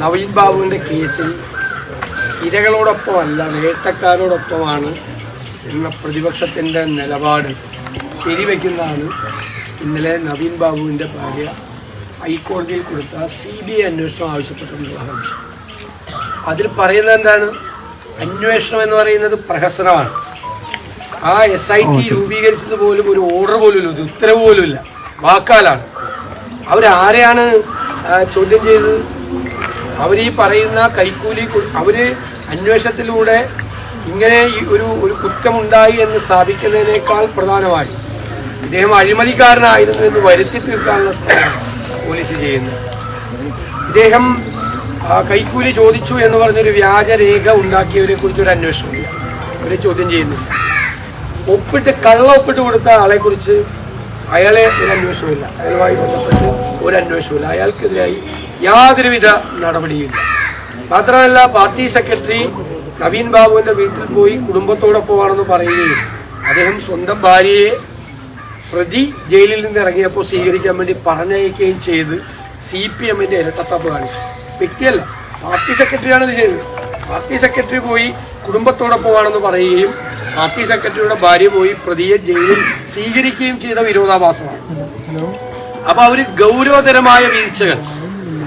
നവീൻ ബാബുവിന്റെ കേസിൽ ഇരകളോടൊപ്പമല്ല വേട്ടക്കാരോടൊപ്പമാണ് എന്ന പ്രതിപക്ഷത്തിന്റെ നിലപാട് ശരിവെക്കുന്നതാണ് ഇന്നലെ നവീൻ ബാബുവിന്റെ ഭാര്യ ഹൈക്കോടതിയിൽ കൊടുത്ത സി ബി ഐ അന്വേഷണം ആവശ്യപ്പെട്ടിട്ടുള്ള ആവശ്യം. അതിൽ പറയുന്നത് എന്താണ്? അന്വേഷണം എന്ന് പറയുന്നത് പ്രഹസനമാണ്. ആ എസ് ഐ ടി രൂപീകരിച്ചത് പോലും ഒരു ഓർഡർ പോലും ഇല്ല ഒരു ഉത്തരവ് പോലും ഇല്ല. വാക്കാലാണ്. അവരാരെയാണ് ചോദ്യം ചെയ്തത്? അവർ ഈ പറയുന്ന കൈക്കൂലി അവർ അന്വേഷണത്തിലൂടെ ഇങ്ങനെ ഒരു ഒരു കുറ്റമുണ്ടായി എന്ന് സ്ഥാപിക്കുന്നതിനേക്കാൾ പ്രധാനമായി ഇദ്ദേഹം അഴിമതിക്കാരനായിരുന്നു എന്ന് വരുത്തി തീർക്കാനുള്ള ശ്രമം പോലീസ് ചെയ്യുന്നത് ഇദ്ദേഹം കൈക്കൂലി ചോദിച്ചു എന്ന് പറഞ്ഞൊരു വ്യാജരേഖ ഉണ്ടാക്കിയവരെ കുറിച്ച് ഒരു അന്വേഷണമില്ല അവരെ ചോദ്യം ചെയ്യുന്നില്ല ഒപ്പിട്ട് കള്ള ഒപ്പിട്ട് കൊടുത്ത ആളെ കുറിച്ച് അയാളെ ഒരു അന്വേഷണമില്ല. അയാളുമായി ബന്ധപ്പെട്ട് ഒരു അന്വേഷണമില്ല. അയാൾക്കെതിരായി യാതൊരുവിധ നടപടിയില്ല മാത്രമല്ല പാർട്ടി സെക്രട്ടറി നവീൻ ബാബുവിന്റെ വീട്ടിൽ പോയി കുടുംബത്തോടൊപ്പമാണെന്ന് പറയുകയും അദ്ദേഹം സ്വന്തം ഭാര്യയെ പ്രതി ജയിലിൽ നിന്ന് ഇറങ്ങിയപ്പോൾ സ്വീകരിക്കാൻ വേണ്ടി പറഞ്ഞയക്കുകയും ചെയ്ത് സി പി എമ്മിന്റെ ഇരട്ടത്താപ്പ് കാണിച്ചു. വ്യക്തിയല്ല പാർട്ടി സെക്രട്ടറിയാണ് ഇത് ചെയ്തത്. പാർട്ടി സെക്രട്ടറി പോയി കുടുംബത്തോടൊപ്പമാണെന്ന് പറയുകയും പാർട്ടി സെക്രട്ടറിയുടെ ഭാര്യ പോയി പ്രതിയെ ജയിലിൽ സ്വീകരിക്കുകയും ചെയ്ത വിരോധാഭാസമാണ്. അപ്പൊ അവർ ഗൗരവതരമായ വീഴ്ചകൾ.